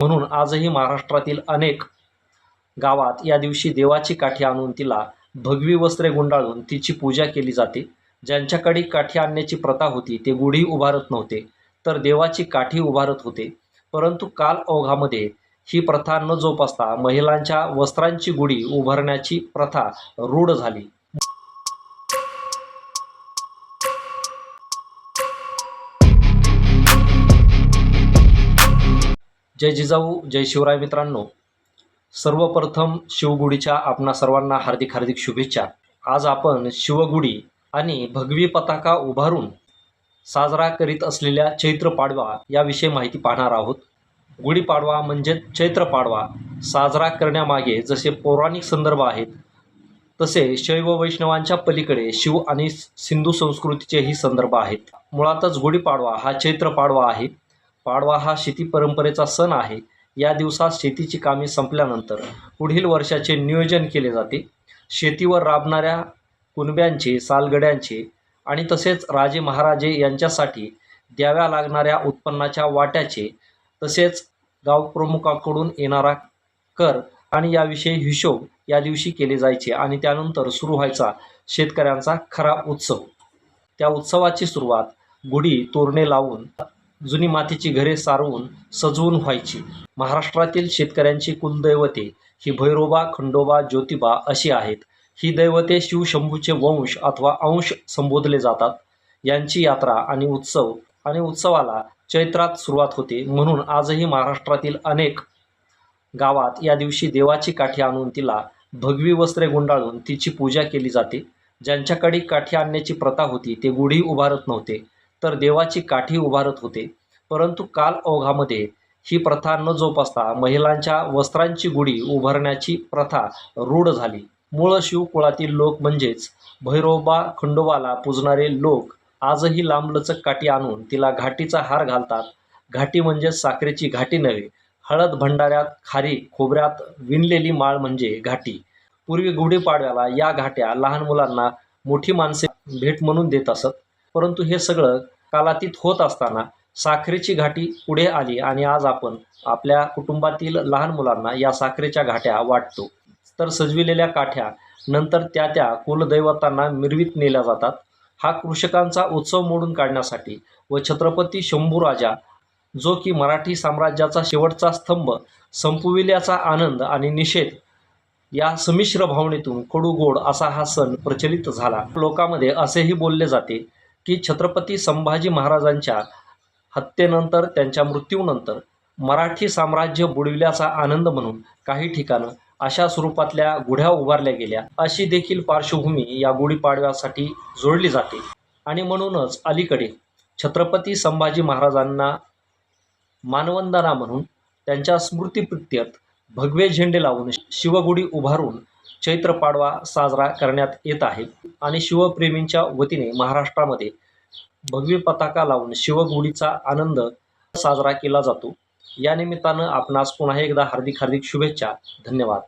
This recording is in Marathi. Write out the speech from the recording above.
म्हणून आजही महाराष्ट्रातील अनेक गावात या दिवशी देवाची काठी आणून तिला भगवी वस्त्रे गुंडाळून तिची पूजा केली जाते. ज्यांच्याकडे काठी आणण्याची प्रथा होती ते गुढी उभारत नव्हते तर देवाची काठी उभारत होते. परंतु काल ओघामध्ये ही प्रथा न जोपासता महिलांच्या वस्त्रांची गुढी उभारण्याची प्रथा रूढ झाली. जय जिजाऊ जय शिवराय मित्रांनो. सर्वप्रथम शिवगुढीच्या आपणा सर्वांना हार्दिक हार्दिक शुभेच्छा. आज आपण शिवगुढी आणि भगवी पताका उभारून साजरा करीत असलेल्या चैत्र पाडवा याविषयी माहिती पाहणार आहोत. गुढीपाडवा म्हणजेच चैत्र पाडवा साजरा करण्यामागे जसे पौराणिक संदर्भ आहेत तसे शैव वैष्णवांच्या पलीकडे शिव आणि सिंधू संस्कृतीचेही संदर्भ आहेत. मुळातच गुढीपाडवा हा चैत्र पाडवा आहे. पाडवा हा शेती परंपरेचा सण आहे. या दिवसात शेतीची कामे संपल्यानंतर पुढील वर्षाचे नियोजन केले जाते. शेतीवर राबणाऱ्या कुणब्यांचे सालगड्यांचे आणि तसेच राजे महाराजे यांच्यासाठी द्याव्या लागणाऱ्या उत्पन्नाच्या वाट्याचे तसेच गावप्रमुखाकडून येणारा कर आणि याविषयी हिशोब या दिवशी केले जायचे आणि त्यानंतर सुरू व्हायचा शेतकऱ्यांचा खरा उत्सव. त्या उत्सवाची सुरुवात गुढी तोरणे लावून जुनी मातीची घरे सारवून सजवून व्हायची. महाराष्ट्रातील शेतकऱ्यांची कुलदैवते ही भैरोबा खंडोबा ज्योतिबा अशी आहेत. ही दैवते शिवशंभूचे वंश अथवा अंश संबोधले जातात. यांची यात्रा आणि उत्सव आणि उत्सवाला चैत्रात सुरुवात होते. म्हणून आजही महाराष्ट्रातील अनेक गावात या दिवशी देवाची काठी आणून तिला भगवी वस्त्रे गुंडाळून तिची पूजा केली जाते. ज्यांच्याकडे काठी आणण्याची प्रथा होती ते गुढी उभारत नव्हते. तर देवाची काठी उभारत होते. परंतु काल ओघामध्ये ही प्रथा न जोपासता महिलांच्या वस्त्रांची गुढी उभारण्याची प्रथा रूढ झाली. मूळ शिवकुळातील लोक म्हणजेच भैरोबा खंडोबाला पूजणारे लोक आजही लांबलचक काठी आणून तिला घाटीचा हार घालतात. घाटी म्हणजे साखरेची घाटी नव्हे हळद भंडाऱ्यात खारी खोबऱ्यात विणलेली माळ म्हणजे घाटी. पूर्वी गुढीपाडव्याला या घाट्या लहान मुलांना मोठी माणसे भेट म्हणून देत असत. परंतु हे सगळं कालातीत होत असताना साखरेची घाटी पुढे आली आणि आज आपण आपल्या कुटुंबातील लहान मुलांना या साखरेच्या घाट्या वाटतो. तर सजविलेल्या काठ्या नंतर त्या त्या कुलदैवतांना मिरवीत नेल्या जातात. हा कृषकांचा उत्सव मोडून काढण्यासाठी व छत्रपती शंभूराजा जो की मराठी साम्राज्याचा शेवटचा स्तंभ संपविल्याचा आनंद आणि निषेध या संमिश्र भावनेतून कडू गोड असा हा सण प्रचलित झाला. लोकांमध्ये असेही बोलले जाते की छत्रपती संभाजी महाराजांच्या हत्येनंतर त्यांच्या मृत्यूनंतर मराठी साम्राज्य बुडविल्याचा आनंद म्हणून काही ठिकाणं अशा स्वरूपातल्या गुढ्या उभारल्या गेल्या. अशी देखील पार्श्वभूमी या गुढीपाडव्यासाठी जोडली जाते. आणि म्हणूनच अलीकडे छत्रपती संभाजी महाराजांना मानवंदना म्हणून त्यांच्या स्मृतीप्रित्यर्थ भगवे झेंडे लावून शिवगुढी उभारून चैत्र पाडवा साजरा करण्यात येत आहे. आणि शिवप्रेमींच्या वतीने महाराष्ट्रामध्ये भगवी पताका लावून शिवगुढीचा आनंद साजरा केला जातो. या निमित्तानं आपणास पुन्हा एकदा हार्दिक हार्दिक शुभेच्छा. धन्यवाद.